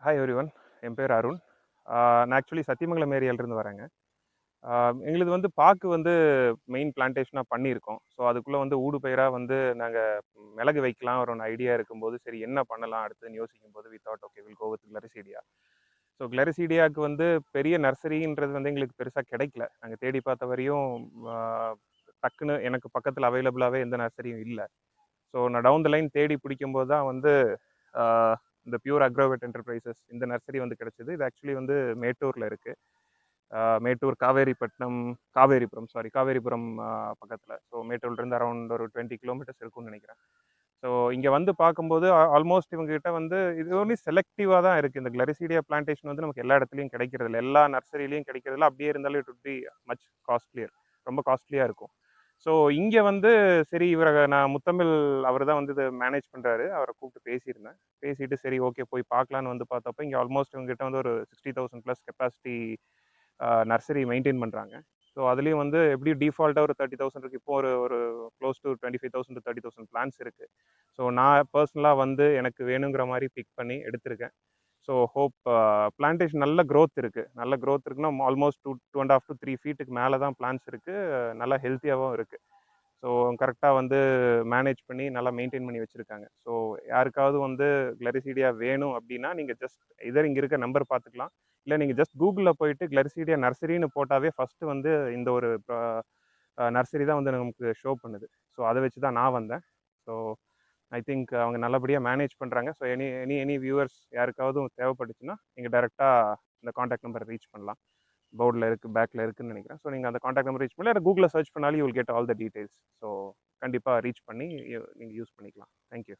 Hi every one என் பேர் அருண். நான் actually Sathyamangalam ஏரியாவிலேருந்து வரேங்க. எங்களுது வந்து பாக்கு வந்து மெயின் பிளான்டேஷனாக பண்ணியிருக்கோம். ஸோ அதுக்குள்ளே வந்து ஊடு பயிராக வந்து நாங்கள் மிளகு வைக்கலாம் ஒரு ஐடியா இருக்கும்போது சரி என்ன பண்ணலாம் அடுத்துன்னு யோசிக்கும் போது we thought okay will go with gliricidia so கிளரிசீடியாவுக்கு வந்து பெரிய நர்சரின்றது வந்து எங்களுக்கு பெருசாக கிடைக்கல. நாங்கள் தேடி பார்த்த வரையும் டக்குன்னு எனக்கு பக்கத்தில் அவைலபிளாகவே எந்த நர்சரியும் இல்லை. ஸோ நான் டவுன் த லைன் தேடி பிடிக்கும்போது தான் வந்து இந்த பியூர் அக்ரோவேட் என்டர்பிரைசஸ் இந்த நர்சரி வந்து கிடச்சிது. இது ஆக்சுவலி வந்து மேட்டூரில் இருக்குது மேட்டூர் காவேரிப்பட்டினம் காவேரிபுரம் சாரி காவேரிபுரம் பக்கத்தில். ஸோ மேட்டூர்லேருந்து அரௌண்ட் ஒரு டுவெண்ட்டி கிலோமீட்டர்ஸ் இருக்கும்னு நினைக்கிறேன். ஸோ இங்கே வந்து பார்க்கும்போது ஆல்மோஸ்ட் இவங்ககிட்ட வந்து இது ஒன்லி செலக்டிவாக தான் இருக்குது இந்த கிளரிசீடியா பிளான்டேஷன் வந்து நமக்கு எல்லா இடத்துலையும் கிடைக்கிறதில்ல. எல்லா நர்சரிலையும் கிடைக்கிறதில்ல. அப்படியே இருந்தாலும் it would be much costlier ரொம்ப காஸ்ட்லியாக இருக்கும். ஸோ இங்கே வந்து சரி இவரை நான் முத்தமிழ் அவர் தான் வந்து இதை மேனேஜ் பண்ணுறாரு அவரை கூப்பிட்டு பேசியிருந்தேன். பேசிட்டு சரி ஓகே போய் பார்க்கலான்னு வந்து பார்த்தப்போ இங்கே ஆல்மோஸ்ட் இவங்ககிட்ட வந்து ஒரு sixty thousand plus capacity nursery maintain பண்ணுறாங்க ஸோ அதுலேயும் வந்து எப்படி டிஃபால்ட்டாக ஒரு தேர்ட்டி தௌசண்ட் இருக்குது இப்போ ஒரு ஒரு close to twenty five thousand thirty thousand plants இருக்குது ஸோ நான் பர்சனலாக வந்து எனக்கு வேணுங்கிற மாதிரி பிக் பண்ணி எடுத்திருக்கேன். ஸோ ஹோப் பிளான்டேஷன் நல்ல க்ரோத் இருக்குது நல்ல க்ரோத் இருக்குன்னா almost two two and half to three ஃபீட்டுக்கு மேலே தான் பிளான்ஸ் இருக்குது நல்லா ஹெல்த்தியாகவும் இருக்குது ஸோ கரெக்டாக வந்து மேனேஜ் பண்ணி நல்லா மெயின்டைன் பண்ணி வச்சுருக்காங்க. ஸோ யாருக்காவது வந்து கிளரிசீடியா வேணும் அப்படின்னா நீங்கள் ஜஸ்ட் இதர் இங்கே இருக்க நம்பர் பார்த்துக்கலாம். இல்லை நீங்கள் ஜஸ்ட் கூகுளில் போயிட்டு கிளரிசீடியா நர்சரின்னு போட்டாவே ஃபஸ்ட்டு வந்து இந்த ஒரு uh, நர்சரி தான் வந்து நமக்கு ஷோ பண்ணுது. ஸோ அதை வச்சு தான் நான் வந்தேன். ஸோ ஐ திங்க் அவங்க நல்லபடியாக மேனேஜ் பண்ணுறாங்க so any any any viewers யாருக்காவது தேவைப்பட்டுச்சுன்னா நீங்கள் டேரெக்டாக இந்த காண்டாக்ட் நம்பரை ரீச் பண்ணலாம். போர்டில் இருக்குது பேக்கில் இருக்குதுன்னு நினைக்கிறேன். ஸோ நீங்கள் அந்த காண்டாக்ட் நம்பர் ரீச் பண்ணல இல்லை கூகுளில் சர்ச் பண்ணாலும் you will get all the details so கண்டிப்பாக ரீச் பண்ணி நீங்கள் யூஸ் பண்ணிக்கலாம். தேங்க்யூ